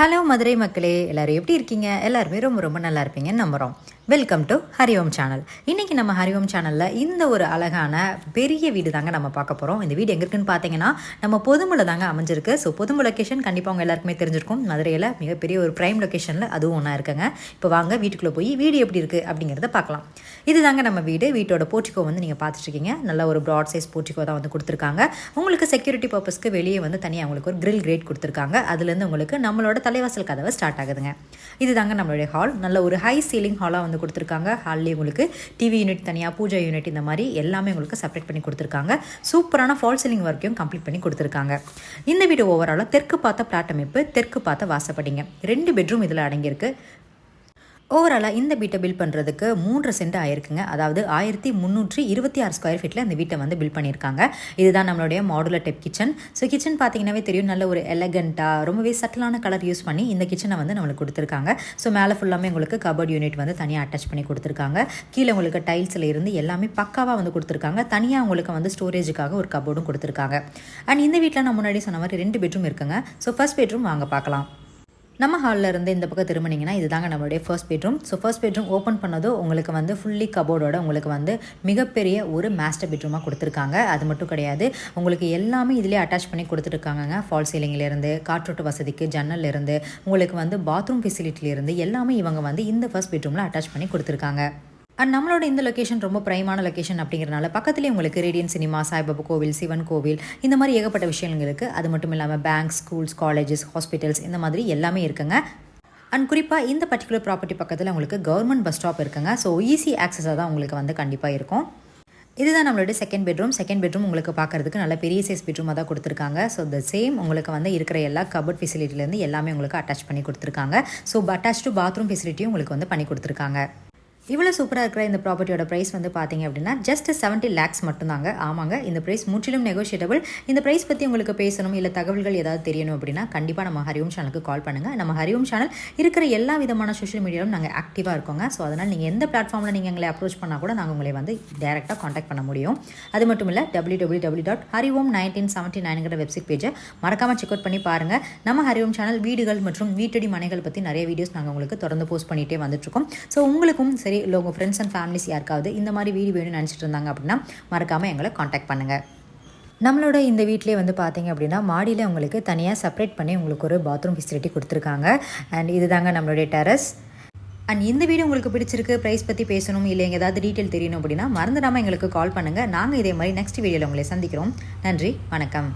Hello Madurai மக்களே. எல்லோரும் எப்படி இருக்கீங்க? எல்லாருமே ரொம்ப ரொம்ப நல்லா இருப்பீங்கன்னு நம்புகிறோம் வெல்கம் டு ஹரிஓம் சேனல் இன்றைக்கி நம்ம ஹரிஓம் சேனலில் இந்த ஒரு அழகான பெரிய வீடு தாங்க நம்ம பார்க்க போகிறோம் இந்த வீடு எங்கே இருக்குன்னு பார்த்தீங்கன்னா நம்ம பொதுமுல தாங்க அமைஞ்சிருக்கு. ஸோ பொதுமு லொக்கேஷன் கண்டிப்பாக அவங்க எல்லாருக்குமே தெரிஞ்சிருக்கும். மதுரையில் மிகப்பெரிய ஒரு ப்ரைம் லொக்கேஷனில் அதுவும் ஒன்றா இருக்குங்க. இப்போ வாங்க வீட்டுக்குள்ளே போய் வீடு எப்படி இருக்குது அப்படிங்கிறத பார்க்கலாம். இது தாங்க நம்ம வீடு. வீட்டோட போர்ட்டிகோ வந்து நீங்கள் பார்த்துட்ருக்கீங்க. நல்ல ஒரு ப்ராட் சைஸ் போர்ட்டிகோ தான் வந்து கொடுத்துருக்காங்க. உங்களுக்கு செக்யூரிட்டி பர்பஸ்க்கு வெளியே வந்து தனியாக உங்களுக்கு ஒரு கிரில் கிரேட் கொடுத்துருக்காங்க. அதுலேருந்து உங்களுக்கு நம்மளோட தலைவாசல் கதவை ஸ்டார்ட் ஆகுதுங்க. இது தாங்க நம்மளுடைய ஹால் நல்ல ஒரு ஹை சீலிங் ஹாலாக வந்து கொடுத்துருக்காங்க. ஹால்லேயே உங்களுக்கு டிவி யூனிட் தனியாக பூஜா யூனிட் இந்த மாதிரி எல்லாமே உங்களுக்கு செப்பரேட் பண்ணி கொடுத்துருக்காங்க. சூப்பரான ஃபால் சீலிங் ஒர்க்கையும் கம்ப்ளீட் பண்ணி கொடுத்துருக்காங்க. இந்த வீடு ஓவராலாக தெற்கு பார்த்த பிளாட் அமைப்பு தெற்கு பார்த்த வாசப்படிங்க. ரெண்டு பெட்ரூம் இதில் அடங்கியிருக்கு. ஓவராலாக இந்த வீட்டை பில் பண்ணுறதுக்கு மூன்று சென்ட் ஆயிருக்குங்க. அதாவது ஆயிரத்தி முந்நூற்றி இருபத்தி ஆறு ஸ்கொயர் ஃபீட்டில் இந்த வீட்டை வந்து பில் பண்ணியிருக்காங்க. இதுதான் நம்மளுடைய மாடுலர் டெப் கிச்சன் ஸோ கிச்சன் பார்த்தீங்கன்னாவே தெரியும். நல்ல ஒரு எலகண்ட்டாக ரொம்பவே சட்டிலான கலர் யூஸ் பண்ணி இந்த கிச்சனை வந்து நம்மளுக்கு கொடுத்துருக்காங்க. ஸோ மேலே ஃபுல்லாமே உங்களுக்கு கபர்ட் யூனிட் வந்து தனியாக அட்டாச் பண்ணி கொடுத்துருக்காங்க. கீழே உங்களுக்கு டைல்ஸில் இருந்து எல்லாமே பக்காவாக வந்து கொடுத்துருக்காங்க. தனியாக உங்களுக்கு வந்து ஸ்டோரேஜுக்காக ஒரு கபோர்டும் கொடுத்துருக்காங்க. அண்ட் இந்த வீட்டில் நான் முன்னாடி சொன்ன மாதிரி ரெண்டு பெட்ரூம் இருக்குங்க. ஸோ ஃபர்ஸ்ட் பெட்ரூம் வாங்க பார்க்கலாம். நம்ம ஹாலில் இருந்து இந்த பக்கம் திரும்பினீங்கன்னா இதுதாங்க நம்மளுடைய first bedroom so first bedroom open பண்ணதும் உங்களுக்கு வந்து ஃபுல்லி கபோர்டோட உங்களுக்கு வந்து மிகப்பெரிய ஒரு மாஸ்டர் பெட்ரூமாக கொடுத்துருக்காங்க. அது மட்டும் கிடையாது. உங்களுக்கு எல்லாமே இதிலே அட்டாச் பண்ணி கொடுத்துருக்காங்கங்க. ஃபால் சீலிங்லேருந்து காற்றோட்ட வசதிக்கு ஜன்னல்லேருந்து உங்களுக்கு வந்து பாத்ரூம் ஃபெசிலிட்டிலேருந்து எல்லாமே இவங்க வந்து இந்த ஃபர்ஸ்ட் பெட்ரூமில் அட்டாச் பண்ணி கொடுத்துருக்காங்க. அண்ட் நம்மளோட இந்த லொக்கேஷன் ரொம்ப ப்ரைமான லொக்கேஷன் அப்படிங்கிறனால பக்கத்துலேயே உங்களுக்கு ரேடியன் சினிமா சாய்பாபா கோவில் சிவன் கோவில் இந்த மாதிரி ஏகப்பட்ட விஷயங்கள் இருக்குது அது மட்டும் இல்லாமல் பேங்க் ஸ்கூல்ஸ் காலேஜஸ் ஹாஸ்பிட்டல்ஸ் இந்த மாதிரி எல்லாமே இருக்குங்க. அண்ட் குறிப்பாக இந்த பர்டிகுலர் ப்ராப்பர்ட்டி பக்கத்தில் உங்களுக்கு கவர்மெண்ட் பஸ் ஸ்டாப் இருக்குங்க. ஸோ ஈஸி ஆக்சஸாக தான் உங்களுக்கு வந்து கண்டிப்பாக இருக்கும். இதுதான் நம்மளோட செகண்ட் பெட்ரூம் செகண்ட் பெட்ரூம் உங்களுக்கு பார்க்குறதுக்கு நல்ல பெரிய சைஸ் பெட்ரூமாக தான் கொடுத்துருக்காங்க. ஸோ த சேம் உங்களுக்கு வந்து இருக்கிற எல்லா கபர்ட் ஃபெசிலிட்டிலேருந்து எல்லாமே உங்களுக்கு அட்டாச் பண்ணி கொடுத்துருக்காங்க. ஸோ அட்டாச் டு பாத்ரூம் ஃபெசிலிட்டியும் உங்களுக்கு வந்து பண்ணி கொடுத்துருக்காங்க. இவ்வளோ சூப்பராக இருக்கிற இந்த ப்ராப்பர்ட்டியோட ப்ரைஸ் வந்து பார்த்தீங்க அப்படின்னா ஜஸ்ட் செவன்ட்டி லேக்ஸ் மட்டும்தாங்க. ஆமாங்க இந்த ப்ரைஸ் முற்றிலும் நெகோஷியபிள் இந்த ப்ரைஸ் பற்றி உங்களுக்கு பேசணும் இல்லை தகவல்கள் ஏதாவது தெரியணும் அப்படின்னா கண்டிப்பாக நம்ம ஹரிஓம் சேனலுக்கு கால் பண்ணுங்கள் நம்ம ஹரிஓம் சேனல் இருக்கிற எல்லா விதமான சோஷியல் மீடியாவிலும் நாங்கள் ஆக்டிவாக இருக்கோங்க. ஸோ அதனால் நீங்கள் எந்த பிளாட்ஃபார்மில் நீங்கள் எங்களை அப்ரோச் பண்ணால் கூட நாங்கள் உங்களை வந்து டேரெக்டாக காண்டாக்ட் பண்ண முடியும். அது மட்டும் இல்லை W W W dot Hariom nineteen seventy நைனுங்கிற website பேஜை மறக்காமல் செக் அவுட் பண்ணி பாருங்கள் நம்ம ஹரிஓம் சேனல் வீடுகள் மற்றும் வீட்டடி மனைகள் பற்றி நிறைய வீடியோஸ் நாங்கள் உங்களுக்கு தொடர்ந்து போஸ்ட் பண்ணிகிட்டே வந்துட்டுருக்கோம் ஸோ உங்களுக்கும் சரி இல்லை உங்கள் ஃப்ரெண்ட்ஸ் அண்ட் ஃபேமிலிஸ் யாருக்காவது இந்த மாதிரி வீடு வேணும்னு நினச்சிட்டு இருந்தாங்க அப்படின்னா மறக்காமல் எங்களை காண்டாக்ட் பண்ணுங்கள் நம்மளோட இந்த வீட்டிலே வந்து பார்த்தீங்க அப்படின்னா மாடியில் உங்களுக்கு தனியாக செப்பரேட் பண்ணி உங்களுக்கு ஒரு பாத்ரூம் ஃபெசிலிட்டி கொடுத்துருக்காங்க. அண்ட் இதுதாங்க நம்மளுடைய டெரஸ் அண்ட் இந்த வீடியோ உங்களுக்கு பிடிச்சிருக்கு ப்ரைஸ் பற்றி பேசணும் இல்லை எங்கள் ஏதாவது டீட்டெயில் தெரியணும் அப்படின்னா மறந்துடாமல் எங்களுக்கு கால் பண்ணுங்கள் நாங்கள் இதே மாதிரி நெக்ஸ்ட் வீடியோவில் உங்களை சந்திக்கிறோம். நன்றி வணக்கம்.